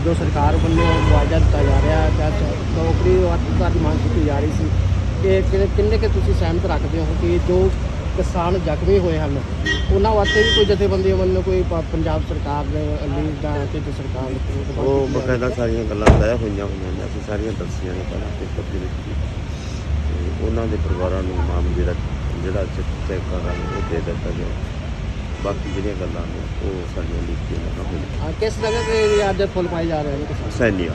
ਜੋ ਸਰਕਾਰ ਵੱਲੋਂ ਮੁਆਵਜ਼ਾ ਦਿੱਤਾ ਜਾ ਰਿਹਾ ਹੈ ਸ- ਨੌਕਰੀ ਵਾਸਤੇ ਦੀ ਮੰਗ ਕੀਤੀ ਜਾ ਰਹੀ ਸੀ ਕਿ ਕਿੰਨੇ ਕਿ ਤੁਸੀਂ ਸਹਿਮਤ ਰੱਖਦੇ ਹੋ ਕਿ ਜੋ ਕਿਸਾਨ ਜ਼ਖਮੀ ਹੋਏ ਹਨ ਉਹਨਾਂ ਵਾਸਤੇ ਵੀ ਕੋਈ ਜਥੇਬੰਦੀ ਵੱਲੋਂ ਕੋਈ ਪੰਜਾਬ ਸਰਕਾਰ ਦੇ ਲਈ ਜਾਂ ਸਰਕਾਰ ਦੇ ਉਹ ਕੀਤੀ ਜਾ ਰਹੀ ਹੈ? ਬਕਾਇਦਾ ਸਾਰੀਆਂ ਗੱਲਾਂ ਤੈਅ ਹੋਈਆਂ ਹੋਈਆਂ ਨੇ ਅਸੀਂ ਸਾਰੀਆਂ ਦੱਸੀਆਂ ਨੇ ਪਹਿਲਾਂ ਪੇਪਰ ਦੇ ਵਿੱਚ ਤੇ ਉਹਨਾਂ ਦੇ ਪਰਿਵਾਰਾਂ ਨੂੰ ਮਾਮਲੇ ਦਾ ਜਿਹੜਾ ਚੈੱਕ ਚੈੱਕ ਕਰਾਂਗੇ ਉਹ ਦੇ ਦਿੱਤਾ ਗਿਆ ਬਾਕੀ ਜਿਹੜੀਆਂ ਗੱਲਾਂ ਨੇ ਉਹ ਸਾਡੀਆਂ ਲਿਖੀਆਂ ਨਾ ਕਿਸ ਜਗ੍ਹਾ ਤੇ ਅੱਜ ਫੁੱਲ ਪਾਏ ਜਾ ਰਹੇ ਹਨ ਕਿਸਾਨ ਸੈਨੀਆਂ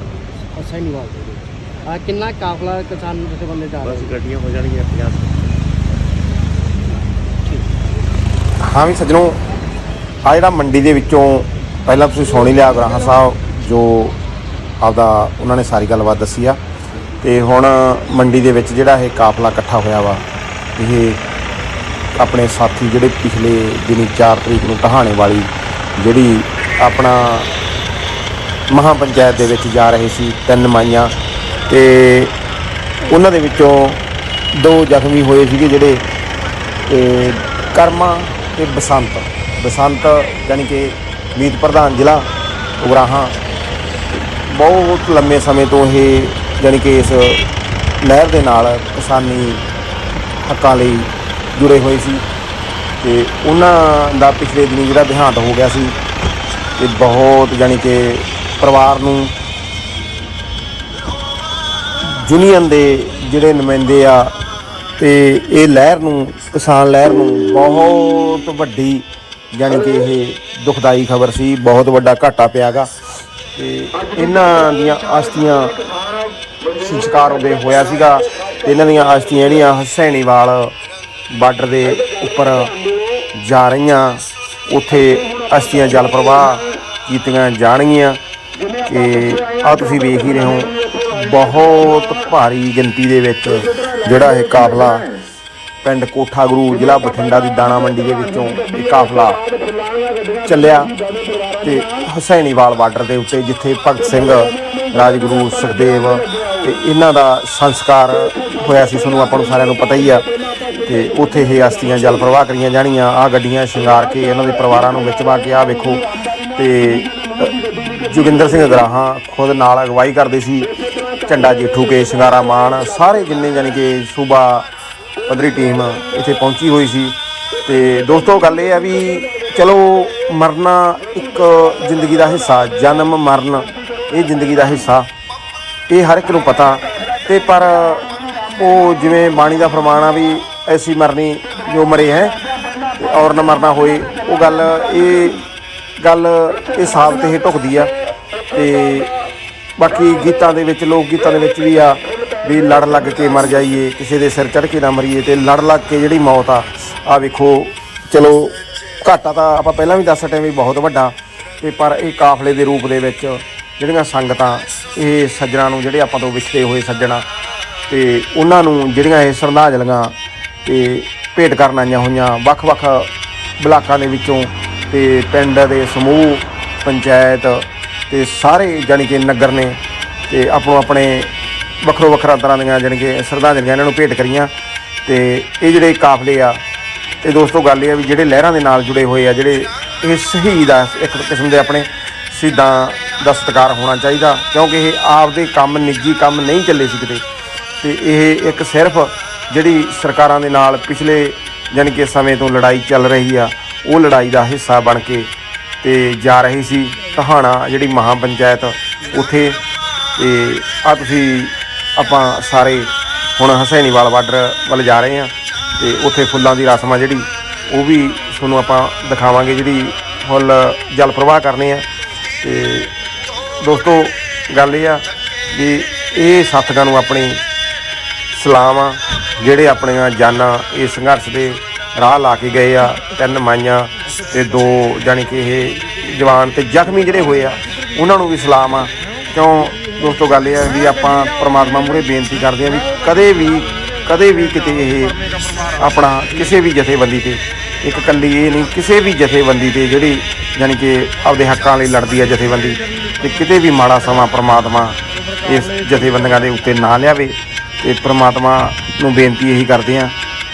ਸੈਨੀਵਾਲ ਦੇ ਵਿੱਚ। ਅ, ਕਿੰਨਾ ਕਾਫਲਾ ਕਿਸਾਨ ਜਥੇਬੰਦੀ ਜਾ ਬਸ ਰਹੇ ਗੱਡੀਆਂ ਹੋ ਜਾਣਗੀਆਂ 50 ਹਾਂ ਵੀ ਸੱਜਣੋ ਆ ਜਿਹੜਾ ਮੰਡੀ ਦੇ ਵਿੱਚੋਂ ਪਹਿਲਾਂ ਤੁਸੀਂ ਸੁਣ ਹੀ ਲਿਆ ਗਰਾਹਾ ਸਾਹਿਬ ਜੋ ਆਪਦਾ ਉਹਨਾਂ ਨੇ ਸਾਰੀ ਗੱਲਬਾਤ ਦੱਸੀ ਆ। ਤੇ ਹੁਣ ਮੰਡੀ ਦੇ ਵਿੱਚ ਜਿਹੜਾ ਇਹ ਕਾਫਲਾ ਇਕੱਠਾ ਹੋਇਆ ਵਾ ਇਹ ਆਪਣੇ ਸਾਥੀ ਜਿਹੜੇ ਪਿਛਲੇ ਦਿਨੀ 4 ਤਰੀਕ ਨੂੰ ਟਹਾਣੇ ਵਾਲੀ ਜਿਹੜੀ ਆਪਣਾ ਮਹਾ ਪੰਚਾਇਤ ਦੇ ਵਿੱਚ ਜਾ ਰਹੇ ਸੀ, ਤਿੰਨ ਮਾਈਆਂ ਤੇ ਉਹਨਾਂ ਦੇ ਵਿੱਚੋਂ ਦੋ ਜ਼ਖਮੀ ਹੋਏ ਸੀਗੇ ਜਿਹੜੇ, ਤੇ ਕਰਮਾ ਤੇ ਬਸੰਤ। ਬਸੰਤ ਯਾਨੀ ਕਿ ਮੀਤ ਪ੍ਰਧਾਨ ਜ਼ਿਲ੍ਹਾ ਉਗਰਾਹਾਂ। ਬਹੁਤ ਲੰਮੇ ਸਮੇਂ ਤੋਂ ਇਹ ਯਾਨੀ ਕਿ ਇਸ ਨਹਿਰ ਦੇ ਨਾਲ ਕਿਸਾਨੀ ਹੱਕਾਂ ਲਈ ਜੁੜੇ ਹੋਏ ਸੀ ਤੇ ਉਹਨਾਂ ਦਾ ਪਿਛਲੇ ਦਿਨੀ ਜਿਹੜਾ ਦੇਹਾਂਤ ਹੋ ਗਿਆ ਸੀ ਤੇ ਬਹੁਤ ਯਾਨੀ ਕਿ ਪਰਿਵਾਰ ਨੂੰ ਯੂਨੀਅਨ ਦੇ ਜਿਹੜੇ ਨੁਮਾਇੰਦੇ ਆ ਤੇ ਇਹ ਲਹਿਰ ਨੂੰ, ਕਿਸਾਨ ਲਹਿਰ ਨੂੰ ਬਹੁਤ ਵੱਡੀ ਯਾਨੀ ਕਿ ਇਹ ਦੁਖਦਾਈ ਖਬਰ ਸੀ, ਬਹੁਤ ਵੱਡਾ ਘਾਟਾ ਪਿਆਗਾ ਤੇ ਇਹਨਾਂ ਦੀਆਂ ਆਸਤੀਆਂ ਸੰਸਕਾਰ ਉਹਦੇ ਹੋਇਆ ਸੀਗਾ ਤੇ ਇਹਨਾਂ ਦੀਆਂ ਆਸਤੀਆਂ ਜਿਹੜੀਆਂ ਹਸੈਣੀਵਾਲ ਬਾਰਡਰ ਦੇ ਉੱਪਰ ਜਾ ਰਹੀਆਂ। ਉੱਥੇ ਅਸਤੀਆਂ ਜਲ ਪ੍ਰਵਾਹ ਕੀਤੀਆਂ ਜਾਣਗੀਆਂ ਕਿ ਆ ਤੁਸੀਂ ਵੇਖ ਹੀ ਰਹੇ ਹੋ, ਬਹੁਤ ਭਾਰੀ ਗਿਣਤੀ ਦੇ ਵਿੱਚ ਜਿਹੜਾ ਇਹ ਕਾਫਲਾ ਪਿੰਡ ਕੋਠਾ ਗੁਰੂ ਜ਼ਿਲ੍ਹਾ ਬਠਿੰਡਾ ਦੀ ਦਾਣਾ ਮੰਡੀ ਦੇ ਵਿੱਚੋਂ ਇਹ ਕਾਫਲਾ ਚੱਲਿਆ ਤੇ ਹਸੈਣੀਵਾਲ ਬਾਰਡਰ ਦੇ ਉੱਤੇ ਜਿੱਥੇ ਭਗਤ ਸਿੰਘ, ਰਾਜਗੁਰੂ, ਸੁਖਦੇਵ ਤੇ ਇਹਨਾਂ ਦਾ ਸੰਸਕਾਰ ਹੋਇਆ ਸੀ, ਤੁਹਾਨੂੰ ਆਪਾਂ ਨੂੰ ਸਾਰਿਆਂ ਨੂੰ ਪਤਾ ਹੀ ਆ। ਤੇ ਉੱਥੇ ਇਹ ਅਸਤੀਆਂ ਜਲ ਪ੍ਰਵਾਹ ਕਰੀਆਂ ਜਾਣੀਆਂ। ਆ ਗੱਡੀਆਂ ਸ਼ਿੰਗਾਰ ਕੇ ਇਹਨਾਂ ਦੇ ਪਰਿਵਾਰਾਂ ਨੂੰ ਵਿੱਚ ਪਾ ਕੇ ਆ ਵੇਖੋ। ਤੇ ਅ, ਜੋਗਿੰਦਰ ਸਿੰਘ ਗਰਾਹਾਂ ਖੁਦ ਨਾਲ ਅਗਵਾਈ ਕਰਦੇ ਸੀ। ਝੰਡਾ ਜੇਠੂ ਕੇ ਸ਼ਿੰਗਾਰਾ ਮਾਨ ਸਾਰੇ ਜਿੰਨੇ ਯਾਨੀ ਕਿ ਸੂਬਾ ਪੱਧਰੀ ਟੀਮ ਇੱਥੇ ਪਹੁੰਚੀ ਹੋਈ ਸੀ। ਤੇ ਦੋਸਤੋ ਗੱਲ ਇਹ ਆ ਵੀ ਚਲੋ ਮਰਨਾ ਇੱਕ ਜ਼ਿੰਦਗੀ ਦਾ ਹਿੱਸਾ ਜਨਮ ਮਰਨ ਇਹ ਜ਼ਿੰਦਗੀ ਦਾ ਹਿੱਸਾ। ਇਹ ਹਰ ਇੱਕ ਨੂੰ ਪਤਾ। ਤੇ ਪਰ ਉਹ ਜਿਵੇਂ ਬਾਣੀ ਦਾ ਫਰਮਾਨ ਆ ਵੀ ਐਸੀ ਮਰਨੀ ਜੋ ਮਰੇ ਹੈ ਔਰ ਨਾ ਮਰਨਾ ਹੋਏ, ਉਹ ਗੱਲ, ਇਹ ਗੱਲ ਇਹ ਸਾਬ ਤੇ ਹੀ ਢੁਕਦੀ ਆ ਤੇ ਬਾਕੀ ਗੀਤਾਂ ਦੇ ਵਿੱਚ, ਲੋਕ ਗੀਤਾਂ ਦੇ ਵਿੱਚ ਵੀ ਆ ਵੀ ਲੜ ਲੱਗ ਕੇ ਮਰ ਜਾਈਏ, ਕਿਸੇ ਦੇ ਸਿਰ ਚੜ ਕੇ ਨਾ ਮਰੀਏ ਤੇ ਲੜ ਲੱਗ ਕੇ ਜਿਹੜੀ ਮੌਤ ਆ ਆ ਵੇਖੋ, ਚਲੋ ਘਾਟਾ ਤਾਂ ਆਪਾਂ ਪਹਿਲਾਂ ਵੀ ਦੱਸ ਹਟੇ ਵੀ ਬਹੁਤ ਵੱਡਾ ਤੇ ਪਰ ਇਹ ਕਾਫਲੇ ਦੇ ਰੂਪ ਦੇ ਵਿੱਚ ਜਿਹੜੀਆਂ ਸੰਗਤਾਂ, ਇਹ ਸੱਜਣਾ ਨੂੰ ਜਿਹੜੇ ਆਪਾਂ ਤੋਂ ਵਿਛੜੇ ਹੋਏ ਸੱਜਣਾ ਤੇ ਉਹਨਾਂ ਨੂੰ ਜਿਹੜੀਆਂ ਇਹ ਸ਼ਰਧਾਂਜਲੀਆਂ ਤੇ ਭੇਟ ਕਰਨ ਆਈਆਂ ਹੋਈਆਂ ਵੱਖ-ਵੱਖ ਬਲਾਕਾਂ ਦੇ ਵਿੱਚੋਂ ਤੇ ਪਿੰਡ ਦੇ ਸਮੂਹ, ਪੰਚਾਇਤ ਤੇ ਸਾਰੇ ਜਾਣੀ ਕਿ ਨਗਰ ਨੇ ਤੇ ਆਪੋ ਆਪਣੇ ਵੱਖਰੋ ਵੱਖਰਾ ਤਰ੍ਹਾਂ ਦੀਆਂ ਜਾਣੀ ਕਿ ਸ਼ਰਧਾਂਜਲੀਆਂ ਇਹਨਾਂ ਨੂੰ ਭੇਟ ਕਰੀਆਂ ਤੇ ਇਹ ਜਿਹੜੇ ਕਾਫਲੇ ਆ ਤੇ ਦੋਸਤੋ ਗੱਲ ਇਹ ਆ ਵੀ ਜਿਹੜੇ ਲਹਿਰਾਂ ਦੇ ਨਾਲ ਜੁੜੇ ਹੋਏ ਆ, ਜਿਹੜੇ ਇਹ ਸ਼ਹੀਦ ਆ, ਇੱਕ ਕਿਸਮ ਦੇ ਆਪਣੇ ਸ਼ਹੀਦਾਂ ਦਾ ਸਤਿਕਾਰ ਹੋਣਾ ਚਾਹੀਦਾ ਕਿਉਂਕਿ ਇਹ ਆਪਦੇ ਕੰਮ, ਨਿੱਜੀ ਕੰਮ ਨਹੀਂ ਚੱਲੇ ਸੀ ਕਿਤੇ। ਤੇ ਇਹ ਇੱਕ ਸਿਰਫ ਜਿਹੜੀ ਸਰਕਾਰਾਂ ਦੇ ਨਾਲ ਪਿਛਲੇ ਜਾਣੀ ਕਿ ਸਮੇਂ ਤੋਂ ਲੜਾਈ ਚੱਲ ਰਹੀ ਆ, ਉਹ ਲੜਾਈ ਦਾ ਹਿੱਸਾ ਬਣ ਕੇ ਤੇ ਜਾ ਰਹੀ ਸੀ ਟਹਾਣਾ ਜਿਹੜੀ ਮਹਾ ਪੰਚਾਇਤ ਉਥੇ ਤੇ ਆ ਤੁਸੀਂ ਆਪਾਂ ਸਾਰੇ ਹੁਣ ਹਸੈਨੀਵਾਲ ਬਾਰਡਰ ਵੱਲ ਜਾ ਰਹੇ ਆ ਤੇ ਉਥੇ ਫੁੱਲਾਂ ਦੀ ਰਸਮ ਆ ਜਿਹੜੀ, ਉਹ ਵੀ ਤੁਹਾਨੂੰ ਆਪਾਂ ਦਿਖਾਵਾਂਗੇ ਜਿਹੜੀ ਫੁੱਲ ਜਲ ਪ੍ਰਵਾਹ ਕਰਨੇ ਆ। ਤੇ ਦੋਸਤੋ, ਗੱਲ ਇਹ ਆ ਵੀ ਇਹ ਸਾਥੀਆਂ ਨੂੰ ਆਪਣੀ ਸਲਾਮ ਆ। ਜਿਹੜੇ ਆਪਣੀਆਂ ਜਾਨਾਂ ਇਹ ਸੰਘਰਸ਼ ਦੇ ਰਾਹ ਲਾ ਕੇ ਗਏ ਆ, ਤਿੰਨ ਮਾਈਆਂ ਤੇ ਦੋ ਜਾਣੀ ਕਿ ਇਹ ਜਵਾਨ ਤੇ ਜ਼ਖਮੀ ਜਿਹੜੇ ਹੋਏ ਆ, ਉਹਨਾਂ ਨੂੰ ਵੀ ਸਲਾਮ ਆ। ਕਿਉਂ? ਦੋਸਤੋ, ਗੱਲ ਇਹ ਆ ਵੀ ਆਪਾਂ ਪ੍ਰਮਾਤਮਾ ਮੂਹਰੇ ਬੇਨਤੀ ਕਰਦੇ ਆ ਵੀ ਕਦੇ ਵੀ ਕਦੇ ਵੀ ਕਿਤੇ ਇਹ ਆਪਣਾ ਕਿਸੇ ਵੀ ਜਥੇਬੰਦੀ ਤੇ, ਇੱਕ ਕੱਲੀ ਇਹ ਨਹੀਂ, ਕਿਸੇ ਵੀ ਜਥੇਬੰਦੀ ਤੇ ਜਿਹੜੀ ਜਾਣੀ ਕਿ ਆਪਦੇ ਹੱਕਾਂ ਲਈ ਲੜਦੀ ਆ ਜਥੇਬੰਦੀ, ਤੇ ਕਿਤੇ ਵੀ ਮਾੜਾ ਸਮਾਂ ਪ੍ਰਮਾਤਮਾ ਇਸ ਜਥੇਬੰਦੀਆਂ ਦੇ ਉੱਤੇ ਨਾ ਲਿਆਵੇ। ਤੇ ਪ੍ਰਮਾਤਮਾ ਨੂੰ ਬੇਨਤੀ ਇਹੀ ਕਰਦੇ ਆ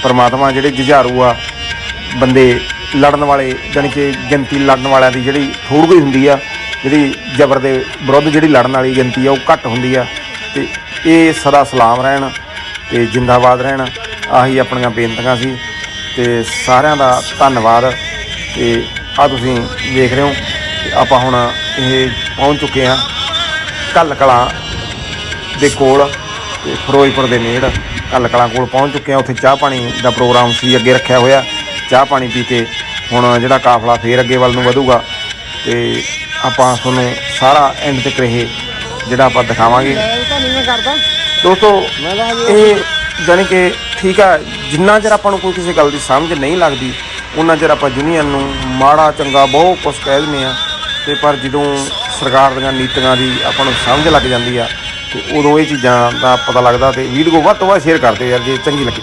ਪ੍ਰਮਾਤਮਾ ਜਿਹੜੇ ਜੁਝਾਰੂ ਆ, ਬੰਦੇ ਲੜਨ ਵਾਲੇ, ਜਾਣੀ ਕਿ ਗਿਣਤੀ ਲੜਨ ਵਾਲਿਆਂ ਦੀ ਜਿਹੜੀ ਥੋੜ੍ਹੀ ਹੁੰਦੀ ਆ, ਜਿਹੜੀ ਜ਼ਬਰ ਦੇ ਵਿਰੁੱਧ ਜਿਹੜੀ ਲੜਨ ਵਾਲੀ ਗਿਣਤੀ ਆ, ਉਹ ਘੱਟ ਹੁੰਦੀ ਆ, ਤੇ ਇਹ ਸਦਾ ਸਲਾਮ ਰਹਿਣ ਤੇ ਜਿੰਦਾਬਾਦ ਰਹਿਣ, ਆਹੀ ਆਪਣੀਆਂ ਬੇਨਤੀਆਂ ਸੀ, ਤੇ ਸਾਰਿਆਂ ਦਾ ਧੰਨਵਾਦ, ਤੇ ਆ ਤੁਸੀਂ ਦੇਖ ਰਹੇ ਹੋ ਆਪਾਂ ਹੁਣ ਇਹ ਪਹੁੰਚ ਚੁੱਕੇ ਹਾਂ ਕੱਲ ਕਲਾਂ ਦੇ ਕੋਲ। ਤੇ ਫਿਰੋਜ਼ਪੁਰ ਦੇ ਨੇੜ ਕੱਲ ਕਲਾਂ ਕੋਲ ਪਹੁੰਚ ਚੁੱਕੇ ਹਾਂ ਉੱਥੇ ਚਾਹ ਪਾਣੀ ਦਾ ਪ੍ਰੋਗਰਾਮ ਸੀ, ਅੱਗੇ ਰੱਖਿਆ ਹੋਇਆ। ਚਾਹ ਪਾਣੀ ਪੀ ਕੇ ਹੁਣ ਜਿਹੜਾ ਕਾਫਲਾ ਫੇਰ ਅੱਗੇ ਵੱਲ ਨੂੰ ਵਧੂਗਾ ਤੇ ਆਪਾਂ ਤੁਹਾਨੂੰ ਸਾਰਾ ਐਂਡ ਤੱਕ ਰਹੇ ਜਿਹੜਾ ਆਪਾਂ ਦਿਖਾਵਾਂਗੇ। ਦੋਸਤੋ, ਇਹ ਜਾਣੀ ਕਿ ਠੀਕ ਆ, ਜਿੰਨਾ ਚਿਰ ਆਪਾਂ ਨੂੰ ਕੋਈ ਕਿਸੇ ਗੱਲ ਦੀ ਸਮਝ ਨਹੀਂ ਲੱਗਦੀ, ਉਹਨਾਂ ਚਿਰ ਆਪਾਂ ਯੂਨੀਅਨ ਨੂੰ ਮਾੜਾ, ਚੰਗਾ, ਬਹੁਤ ਕੁਝ ਕਹਿ ਦਿੰਦੇ ਆ। ਤੇ ਪਰ ਜਦੋਂ ਸਰਕਾਰ ਦੀਆਂ ਨੀਤੀਆਂ ਦੀ ਆਪਾਂ ਨੂੰ ਸਮਝ ਲੱਗ ਜਾਂਦੀ ਆ ਤੇ ਉਦੋਂ ਇਹ ਚੀਜ਼ਾਂ ਦਾ ਪਤਾ ਲੱਗਦਾ ਤੇ ਵੀਡੀਓ ਵੱਧ ਤੋਂ ਵੱਧ ਸ਼ੇਅਰ ਕਰਦੇ ਯਾਰ, ਜੇ ਚੰਗੀ ਲੱਗੀ।